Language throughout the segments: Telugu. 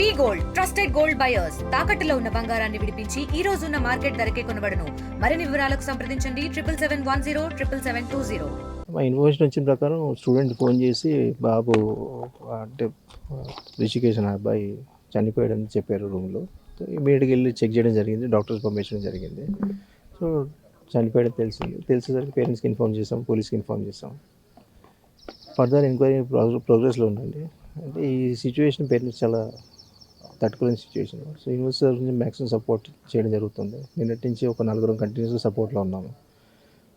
We gold trusted gold buyers తాకట్టులో ఉన్న బంగారాన్ని విడిపించి ఈ రోజు ఉన్న మార్కెట్ ధరకే కొనబడను. మరిన్ని వివరాలకు సంప్రదించండి triple seven one zero triple seven two zero. మా ఇన్ఫర్మేషన్ వచ్చిన ప్రకారం స్టూడెంట్ ఫోన్ చేసి బాబు అంటే రిషికేషన్ అబ్బాయి చనిపోయాడని చెప్పారు రూమ్లో. ఇమీడియట్గా వెళ్ళి చెక్ చేయడం జరిగింది డాక్టర్స్ పంపించడం జరిగింది. సో చనిపోయాడని తెలిసింది. తెలిసేసరికి పేరెంట్స్కి ఇన్ఫార్మ్ చేసాం పోలీస్కి ఇన్ఫార్మ్ చేసాం. ఫర్దర్ ఎంక్వైరీ ప్రోగ్రెస్లో ఉందండి. అంటే ఈ సిచ్యువేషన్ పేరెంట్స్ చాలా తట్టుకోలేని సిచ్యువేషన్ సో యూనివర్సిటీ తరఫు నుంచి మ్యాక్సిమం సపోర్ట్ చేయడం జరుగుతుంది. నిన్నటి నుంచి ఒక నలుగురం కంటిన్యూస్గా సపోర్ట్లో ఉన్నాము.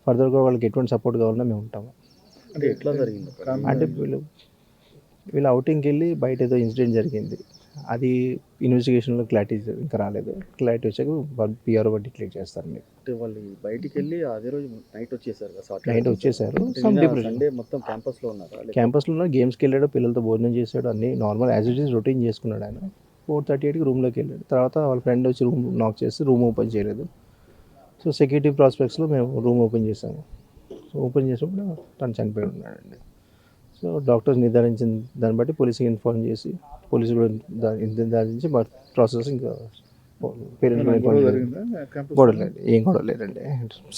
ఫర్దర్గా వాళ్ళకి ఎటువంటి సపోర్ట్ కావాలన్నా మేము ఉంటాము. అంటే ఎట్లా జరిగింది? అంటే వీళ్ళు వీళ్ళు అవుటింగ్కి వెళ్ళి బయట ఏదో ఇన్సిడెంట్ జరిగింది. అది ఇన్వెస్టిగేషన్లో క్లారిటీ ఇంకా రాలేదు. క్లారిటీ వచ్చాక పిఆర్ఓ డిక్లేర్ చేస్తారు మీకు అంటే వాళ్ళు బయటికి వెళ్ళి అదే రోజు నైట్ వచ్చేసారు నైట్ వచ్చేసారు. సండే మొత్తం క్యాంపస్లో ఉన్నారా? క్యాంపస్లో గేమ్స్కి వెళ్ళాడు పిల్లలతో భోజనం చేశాడు అన్ని normal as it is routine చేసుకున్నాడు ఆయన. ఫోర్ థర్టీ ఎయిట్కి రూమ్లోకి వెళ్ళాడు. తర్వాత వాళ్ళ ఫ్రెండ్ వచ్చి రూమ్ నాక్ చేసి రూమ్ ఓపెన్ చేయలేదు. సో సెక్యూరిటీ ప్రాస్పెక్ట్స్లో మేము రూమ్ ఓపెన్ చేసాము సో ఓపెన్ చేసినప్పుడు తను చనిపోయి ఉన్నాడండి. సో డాక్టర్స్ నిర్ధారించిన దాన్ని బట్టి పోలీసుకి ఇన్ఫార్మ్ చేసి పోలీసులు కూడా నిర్ధారించి మా ప్రాసెస్ ఇంకా పేరెంట్స్ ఇన్ఫార్మ్ గొడవ లేదు ఏం గొడవ లేదండి.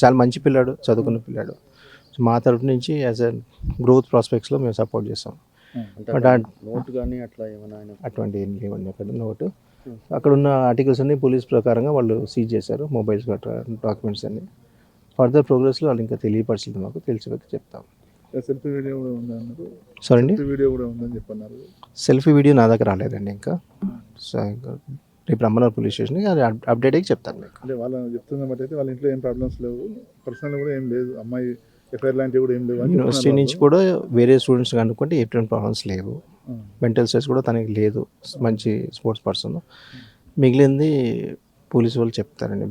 చాలా మంచి పిల్లాడు చదువుకున్న పిల్లాడు. సో మా తరఫు నుంచి యాజ్ అ గ్రోత్ ప్రాస్పెక్ట్స్లో మేము సపోర్ట్ చేస్తాం. బట్ నోట్ కానీ అట్లా ఏమైనా అటువంటి ఏం లేవండి అక్కడ నోటు. అక్కడ ఉన్న ఆర్టికల్స్ అన్ని పోలీస్ ప్రకారంగా వాళ్ళు సీజ్ చేశారు మొబైల్స్ గట్రా డాక్యుమెంట్స్ అన్ని. ఫర్దర్ ప్రోగ్రెస్లో వాళ్ళు ఇంకా తెలియపరచలేదు మాకు తెలిసి చెప్తాం. సెల్ఫీ వీడియో కూడా ఉందన్నారు సరే అండి? వీడియో కూడా ఉందని చెప్పన్నారు. సెల్ఫీ వీడియో నా దగ్గర రాలేదండి ఇంకా. సో రేపు రమ్మన్నారు పోలీస్ స్టేషన్కి అది అప్- అప్డేట్ అయ్యి చెప్తాను మీకు. అంటే వాళ్ళ చెప్తున్న బట్టి అయితే వాళ్ళ ఇంట్లో ఏం ప్రాబ్లమ్స్ లేవు. పర్సనల్ కూడా ఏం లేదు. అమ్మాయి ఎఫ్ఐఆర్ లాంటివి కూడా ఏం లేవు యూనివర్సిటీ నుంచి కూడా వేరే స్టూడెంట్స్ కనుక్కుంటే ఎటువంటి ప్రాబ్లమ్స్ లేవు. మెంటల్ స్ట్రెస్ కూడా తనకి లేదు. మంచి స్పోర్ట్స్ పర్సన్ మిగిలింది పోలీసు వాళ్ళు చెప్తారండి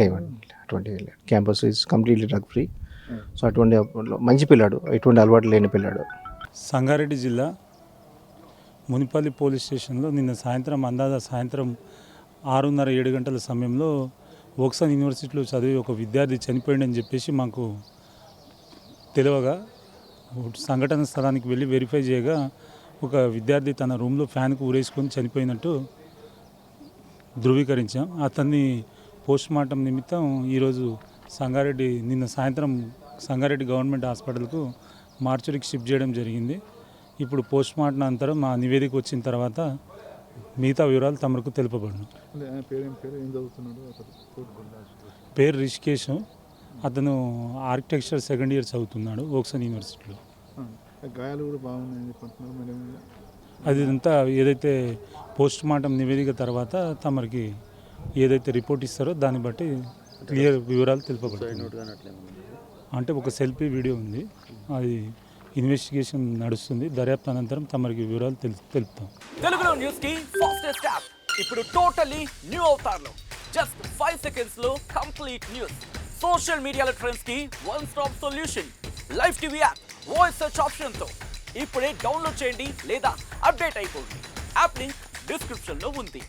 లేవండి. అటువంటి campus is completely drug free so అటువంటి మంచి పిల్లాడు. ఎటువంటి అలవాటు లేని పిల్లాడు. సంగారెడ్డి జిల్లా మునిపల్లి పోలీస్ స్టేషన్లో నిన్న సాయంత్రం అందాజ సాయంత్రం ఆరున్నర ఏడు గంటల సమయంలో ఓక్సన్ యూనివర్సిటీలో చదివి ఒక విద్యార్థి చనిపోయిందని చెప్పేసి మాకు తెలియగా సంఘటన స్థలానికి వెళ్ళి వెరిఫై చేయగా ఒక విద్యార్థి తన రూమ్లో ఫ్యాన్కు ఊరేసుకొని చనిపోయినట్టు ధృవీకరించాం. అతన్ని పోస్ట్ మార్టం నిమిత్తం ఈరోజు సంగారెడ్డి నిన్న సాయంత్రం సంగారెడ్డి గవర్నమెంట్ హాస్పిటల్కు మార్చురికి షిఫ్ట్ చేయడం జరిగింది. ఇప్పుడు పోస్ట్ మార్టం అనంతరం మా నివేదిక వచ్చిన తర్వాత మిగతా వివరాలు తమకు తెలుపబడును. పేరు రిషికేష్ అతను ఆర్కిటెక్చర్ సెకండ్ ఇయర్ చదువుతున్నాడు ఓక్సన్ యూనివర్సిటీలో. గాయాలు కూడా బాగున్నాయని అది అంతా ఏదైతే పోస్ట్ మార్టం నివేదిక తర్వాత తమరికి ఏదైతే రిపోర్ట్ ఇస్తారో దాన్ని బట్టి క్లియర్ వివరాలు తెలుపబడుతుంది? అంటే ఒక సెల్ఫీ వీడియో ఉంది. అది ఇన్వెస్టిగేషన్ నడుస్తుంది. దర్యాప్తు అనంతరం తమరికి వివరాలు తెలు తెలుపుతాం. తెలుగులో న్యూస్కి ఫాస్టెస్ట్ యాప్ ఇప్పుడు టోటలీ న్యూ అవుతారు జస్ట్ ఫైవ్ సెకండ్స్లో కంప్లీట్ న్యూస్ సోషల్ మీడియాలో ట్రెండ్స్కి one stop solution live TV app voice search ఆప్షన్తో. ఇప్పుడే డౌన్లోడ్ చేయండి లేదా అప్డేట్ అయిపోండి. యాప్ లింక్ డిస్క్రిప్షన్లో ఉంది.